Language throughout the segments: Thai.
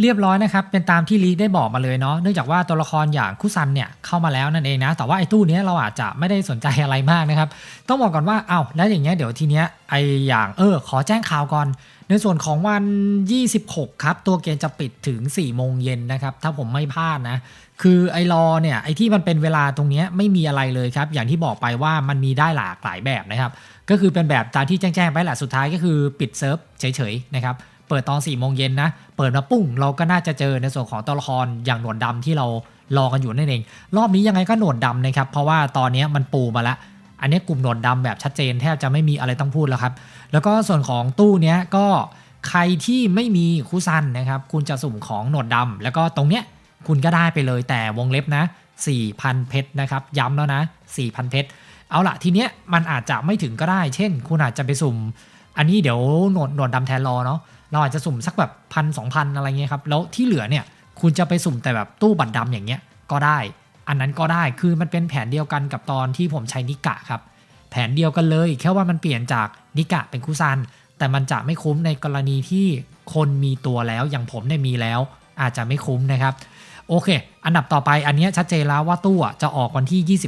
เรียบร้อยนะครับ เป็นตามที่ลีกได้บอกมาเลยเนาะ เนื่องจากว่าตัวละครอย่างคุซันเนี่ยเข้ามาแล้วนั่นเองนะ แต่ว่าไอ้ตู้นี้เราอาจจะไม่ได้สนใจอะไรมากนะครับ ต้องบอกก่อนว่า เอ้า แล้วอย่างเงี้ยเดี๋ยวทีเนี้ยไอ้อย่างเออ ขอแจ้งข่าวก่อน ในส่วนของวัน 26 ครับ ตัวเกมจะปิดถึง 4 โมงเย็นนะครับ ถ้าผมไม่พลาดนะ คือไอรอเนี่ย ไอที่มันเป็นเวลาตรงเนี้ยไม่มีอะไรเลยครับ อย่างที่บอกไปว่ามันมีได้หลากหลายแบบนะครับ ก็คือเป็นแบบตามที่แจ้งๆไปแหละ สุดท้ายก็คือปิดเซิร์ฟเฉยๆนะครับ เปิดตอน4ี่โมงเย็นนะ เปิดมาปุ้งเราก็น่าจะเจอในส่วนของตัวละครอย่างหนวดดำที่เรารอกันอยู่นั่นเอง รอบนี้ยังไงก็หนวดดำนะครับ เพราะว่าตอนนี้มันปูมาแล้วอันนี้กลุ่มหนวดดำแบบชัดเจนแทบจะไม่มีอะไรต้องพูดแล้วครับ แล้วก็ส่วนของตู้เนี้ยก็ใครที่ไม่มีคูซันนะครับ คุณจะสุ่มของหนวดดำแล้วก็ตรงเนี้ยคุณก็ได้ไปเลยแต่วงเล็บนะ 4,000 เพชรนะครับ ย้ำแล้วนะ 4,000 เพชร เอาละทีเนี้ยมันอาจจะไม่ถึงก็ได้ เช่น คุณอาจจะไปสุ่ม อันนี้เดี๋ยวหนวดหนวดดำแทนรอเนาะเราอาจจะสุ่มสักแบบพันสองพันอะไรเงี้ยครับ แล้วที่เหลือเนี่ยคุณจะไปสุ่มแต่แบบตู้บัตรดำอย่างเงี้ยก็ได้ อันนั้นก็ได้คือมันเป็นแผนเดียวกันกับตอนที่ผมใช้นิกะครับแผนเดียวกันเลยแค่ว่ามันเปลี่ยนจากนิกะเป็นคุซัน แต่มันจะไม่คุ้มในกรณีที่คนมีตัวแล้วอย่างผมเนี่ยมีแล้ว อาจจะไม่คุ้มนะครับ โอเค อันดับต่อไปอันนี้ชัดเจนแล้วว่าตู้จะออกวันที่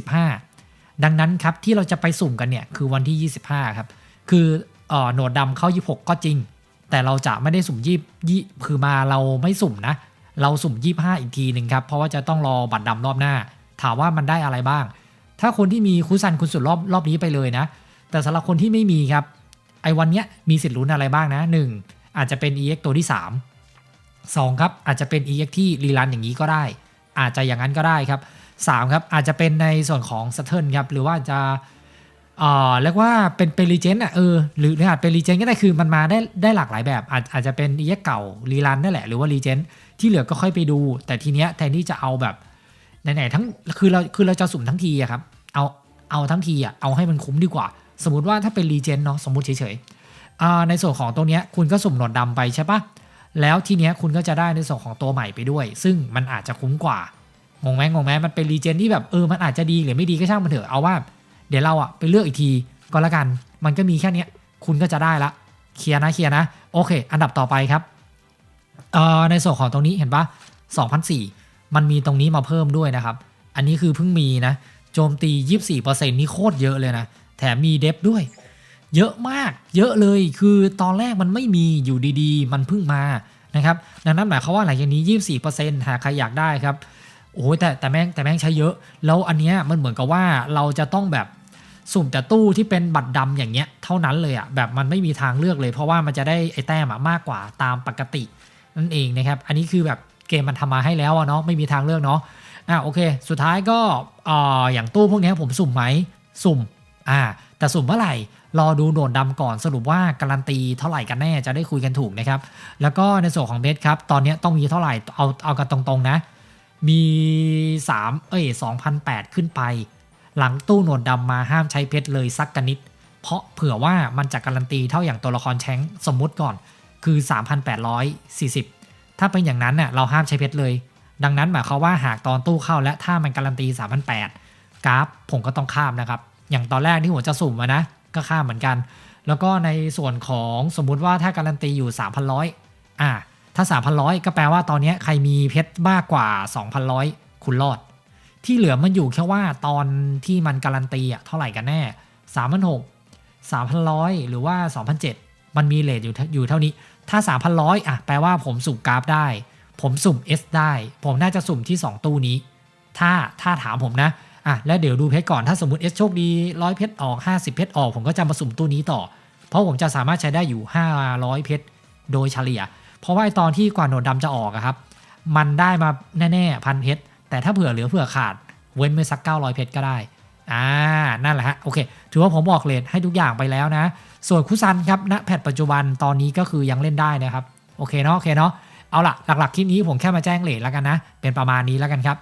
25 ดังนั้นครับที่เราจะไปสุ่มกันเนี่ยคือวันที่ 25 ครับ คือ โหนดดำเข้า 26 ก็จริง แต่เราจะไม่ได้สุ่มยี่ยี่คือมาเราไม่สุ่มนะ เราสุ่ม 25 อีกทีหนึ่งครับ เพราะว่าจะต้องรอบัตรดำรอบหน้า ถามว่ามันได้อะไรบ้าง ถ้าคนที่มีคุซันคุณสุดรอบรอบนี้ไปเลยนะ แต่สำหรับคนที่ไม่มีครับไอ้วันเนี้ยมีสิทธิ์ลุ้นอะไรบ้างนะ 1. อาจจะเป็น EX ตัวที่ 3 2. ครับ อาจจะเป็น EX ที่รีรันอย่างนี้ก็ได้ อาจจะอย่างนั้นก็ได้ครับ 3. ครับอาจจะเป็นในส่วนของสเทิร์นครับหรือว่าจะ อ่อเรียกว่าเป็นเป็นรีเจนอะเออหรือหรืออาจเป็นรีเจนก็ได้คือมันมาได้ได้หลากหลายแบบ อาจอาจจะเป็น EX เก่ารีรันนั่นแหละหรือว่ารีเจนที่เหลือก็ค่อยไปดู แต่ทีเนี้ยแทนที่จะเอาแบบไหนๆทั้งคือเราคือเราจะสุ่มทั้งทีอะครับเอาเอาทั้งทีอะเอาให้มันคุ้มดีกว่า สมมติว่าถ้าเป็นรีเจนเนาะสมมติเฉยๆในส่วนของตรงเนี้ยคุณก็สุ่มหนวดดำไปใช่ปะแล้วทีเนี้ยคุณก็จะได้ในส่วนของตัวใหม่ไปด้วย ซึ่งมันอาจจะคุ้มกว่างงไหมงงไหมมันเป็นรีเจนที่แบบเออมันอาจจะดีหรือไม่ดีก็ช่างมันเถอะเอาว่า ดี๋ยวเราอะไปเลือกอีกทีก็แล้วกัน มันก็มีแค่นี้คุณก็จะได้ละเคลียร์นะเคลียร์นะโอเค อันดับต่อไปครับเอ่อในส่วนของตรงนี้เห็นปะ2004 มันมีตรงนี้มาเพิ่มด้วยนะครับ อันนี้คือเพิ่งมีนะ โจมตี 24%นี่โคตรเยอะเลยนะ แถมมีเดฟด้วย เยอะมาก เยอะเลย คือตอนแรกมันไม่มีอยู่ดีๆ มันเพิ่งมานะครับ ดังนั้นหมายความว่าหลังจากนี้ 24%หากใครอยากได้ครับ โอ้ยแต่แต่แม่งแต่แม่งใช้เยอะ แล้วอันเนี้ยมันเหมือนกับว่าเราจะต้องแบบ สุ่มแต่ตู้ที่เป็นบัตรดำอย่างเงี้ยเท่านั้นเลยอะแบบมันไม่มีทางเลือกเลย เพราะว่ามันจะได้ไอ้แต้มอะมากกว่าตามปกตินั่นเองนะครับ อันนี้คือแบบเกมมันทำมาให้แล้วอะเนาะไม่มีทางเลือกเนาะอะโอเค สุดท้ายก็อ่ออย่างตู้พวกนี้ผมสุ่มไหมสุ่มอ่าแต่สุ่มเมื่อไหร่รอดูโดดดำก่อนสรุปว่าการันตีเท่าไหร่กันแน่จะได้คุยกันถูกนะครับ แล้วก็ในส่วนของเบสครับ ตอนนี้ต้องมีเท่าไหร่เอาเอากันตรงๆนะ มี 3 เอ้ย2,008 ขึ้นไป หลังตู้โหนวดดำมาห้ามใช้เพชรเลยสักกนิด เพราะเผื่อว่ามันจะการันตีเท่าอย่างตัวละครแชงสมมุติก่อนคือ 3,840 ถ้าเป็นอย่างนั้นเนี่ยเราห้ามใช้เพชรเลย ดังนั้นหมายความว่าหากตอนตู้เข้าและถ้ามันการันตี 3,800 กราฟผมก็ต้องข้ามนะครับ อย่างตอนแรกที่ผมจะสุ่มนะก็ข้ามเหมือนกัน แล้วก็ในส่วนของสมมุติว่าถ้าการันตีอยู่ 3,100อ่าถ้า 3,100 ก็แปลว่าตอนนี้ใครมีเพชรมากกว่า 2,100 คุณรอด ที่เหลือมันอยู่แค่ว่าตอนที่มันการันตีอะเท่าไหร่กันแน่3,600 3,100 หรือว่า 2,007 มันมีเลทอยู่อยู่เท่านี้ ถ้า 3,100อะแปลว่าผมสุ่มกราฟได้ ผมสุ่ม S ได้ ผมน่าจะสุ่มที่ 2 ตู้นี้ ถ้าถ้าถามผมนะอะแล้วเดี๋ยวดูเพชรก่อนถ้าสมมติ S โชคดี 100 เพชรออก 50 เพชรออก ผมก็จะมาสุ่มตู้นี้ต่อ เพราะผมจะสามารถใช้ได้อยู่ 500 เพชรโดยเฉลี่ย เพราะว่าไอตอนที่กว่าโหนดดำจะออกอะครับ มันได้มาแน่ๆพันเพชร แต่ถ้าเผื่อเหลือเผื่อขาดเว้นไปสัก 900 เพชรก็ได้ อ่า นั่นแหละฮะ โอเค ถือว่าผมบอกเลทให้ทุกอย่างไปแล้วนะ ส่วนคุซันครับณแพทปัจจุบันตอนนี้ก็คือยังเล่นได้นะครับ โอเคเนาะ โอเคเนาะ เอาละหลักๆ คลิปนี้ผมแค่มาแจ้งเลทแล้วกันนะ เป็นประมาณนี้แล้วกันครับ